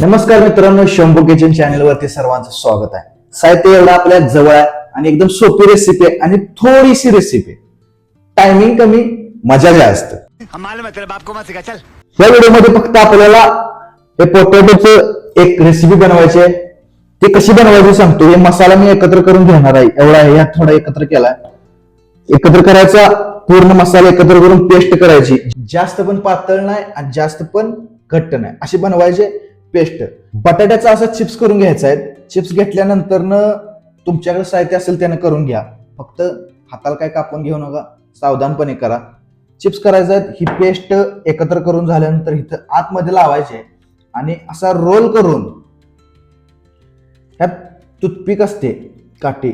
नमस्कार मित्रांनो Shambhu kitchen channel वरती सर्वांचं स्वागत आहे. साहित्य एवढं आपल्या जवळ आहे आणि एकदम सोपी रेसिपी आहे आणि थोडीशी रेसिपी टायमिंग कमी मजा जास्त. या व्हिडिओमध्ये फक्त आपल्याला हे पोटॅटोचं एक रेसिपी बनवायची आहे. ती कशी बनवायची सांगतो. हे मसाला मी एकत्र करून घेणार आहे. एवढा आहे यात थोडा एकत्र केलाय. एकत्र करायचा पूर्ण मसाला एकत्र करून पेस्ट करायची. जास्त पण पातळ नाही आणि जास्त पण घट्ट नाही. अशी बनवायचे पेस्ट. बटाट्याचा असं चिप्स करून घ्यायचा आहे चिप्स घेतल्यानंतर तुमच्याकडे साहित्य असेल त्यानं करून घ्या. फक्त हाताला काय कापून घेऊ नका. सावधानपणे करा. चिप्स करायचा ही पेस्ट एकत्र करून झाल्यानंतर इथं आतमध्ये लावायचे. आणि असा रोल करून ह्यात टूथपिक असते काठी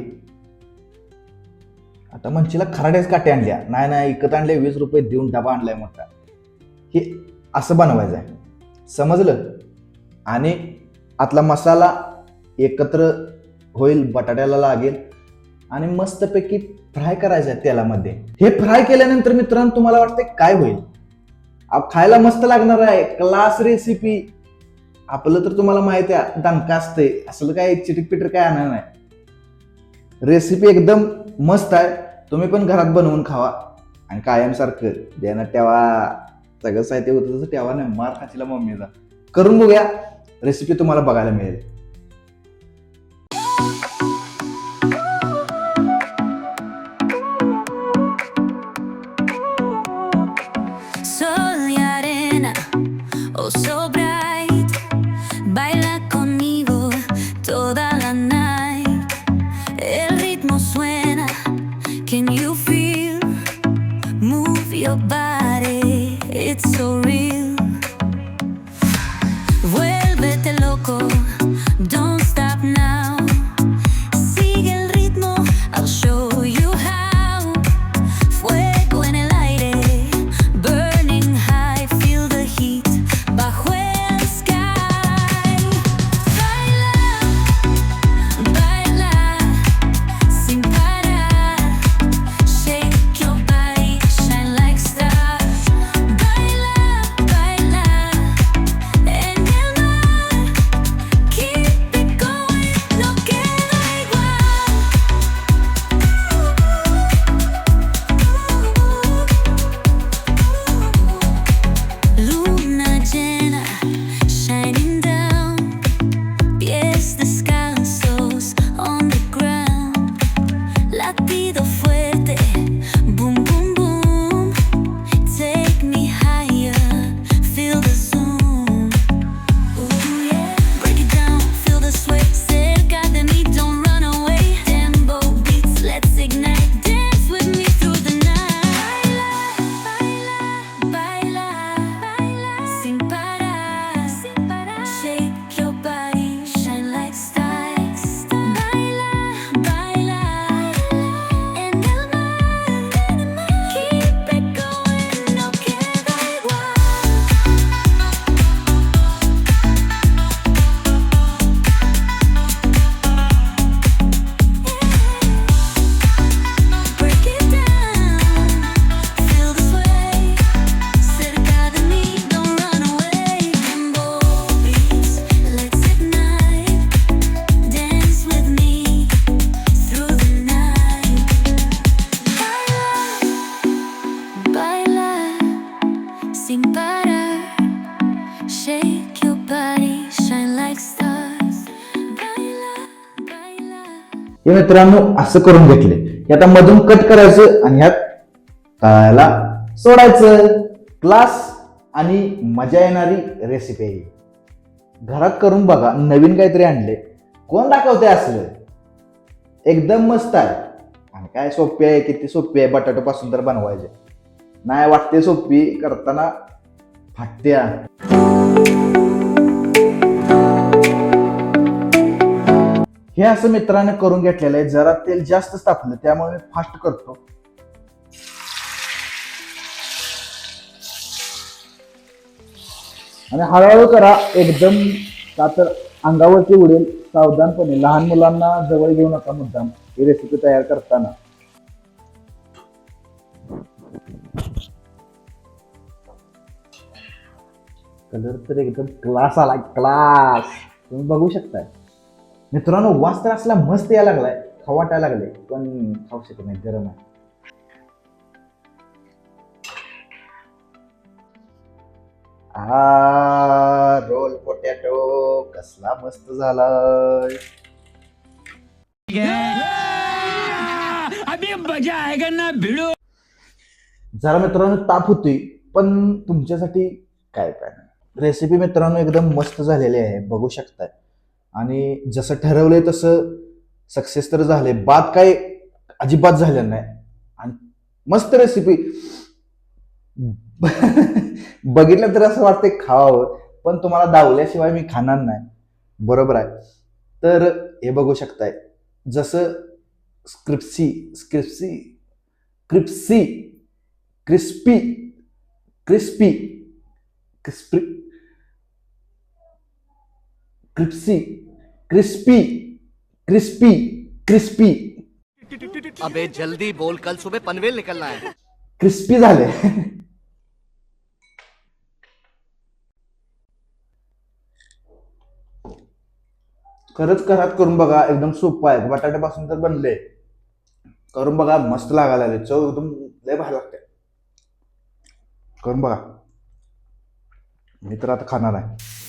आता म्हणशीला खराड्याच काटे आणल्या. नाही नाही इकत आणले वीस रुपये देऊन डबा आणलाय मोठा. हे असं बनवायचं आहे समजलं? आणि आतला मसाला एकत्र होईल बटाट्याला लागेल आणि मस्तपैकी फ्राय करायचं आहे तेलामध्ये. हे फ्राय केल्यानंतर मित्रांनो तुम्हाला वाटते काय होईल? अहो, खायला मस्त लागणार आहे. क्लास रेसिपी आपलं तर तुम्हाला माहिती आहे दणका असते असलं काय चिटिक पिटर काय आणणार नाही. रेसिपी एकदम मस्त आहे. तुम्ही पण घरात बनवून खावा. आणि कायमसारखं देणार तेव्हा सगळं साहित्य होतं तसं तेव्हा नाही. मार खाचीला मम्मीचा. करून बघूया रेसिपी तुम्हाला बघायला मिळेल Sol y arena, oh so bright. Baila conmigo toda la night. El ritmo suena, can you feel? Move your body, it's so real. हे मित्रांनो असं करून घेतले. आता मधून कट करायचं आणि ह्यात तळायला सोडायचं. क्लास आणि मजा येणारी रेसिपी आहे घरात करून बघा नवीन काहीतरी आणले. कोण दाखवते असलं? एकदम मस्त आहे. आणि काय सोपी आहे किती सोपी आहे बटाट्यापासून तर बनवायचे. नाही वाटते सोपी करताना फाटत्या हे असं मित्राने करून घेतलेलं आहे. जरा तेल जास्त तापलं त्यामुळे मी फास्ट करतो. आणि हळूहळू करा एकदम का तर अंगावरती उडेल सावधानपणे. लहान मुलांना जवळ घेऊ नका मुद्दाम ही रेसिपी तयार करताना. कलर तर एकदम क्लास आला क्लास तुम्ही बघू शकताय. मित्रांनो वास तर असला मस्त यायला लागलाय. खाऊ वाटायला लागले पण खाऊ शकत नाही गरम आहे. आ रोल पोटॅटो कसला मस्त झालाय. जरा मित्रांनो ताप होती पण तुमच्यासाठी काय काय नाही. रेसिपी मित्रांनो एकदम मस्त झालेली आहे बघू शकताय. आणि जसं ठरवलंय तसं सक्सेस तर झाले बाद काय अजिबात झालं नाही. आणि मस्त रेसिपी बघितलं तर असं वाटतंय खावावं पण तुम्हाला दावल्याशिवाय मी खाणार नाही. बरोबर आहे. तर हे बघू शकताय. जसं स्क्रिप्सी स्क्रिप्सी क्रिप्सी crispy crispy crispy crispy crispy crispy crispy. अबे जल्दी बोल कल सुबह पनवेल निकलना है। क्रिस्पी झाले. खरंच घरात करून बघा एकदम सोपं आहे. बटाट्यापासून तर बनले. करून बघा मस्त लागायला लागले. चव एकदम लय भारी लागते. करून बघा. मी तर आता खाणार आहे.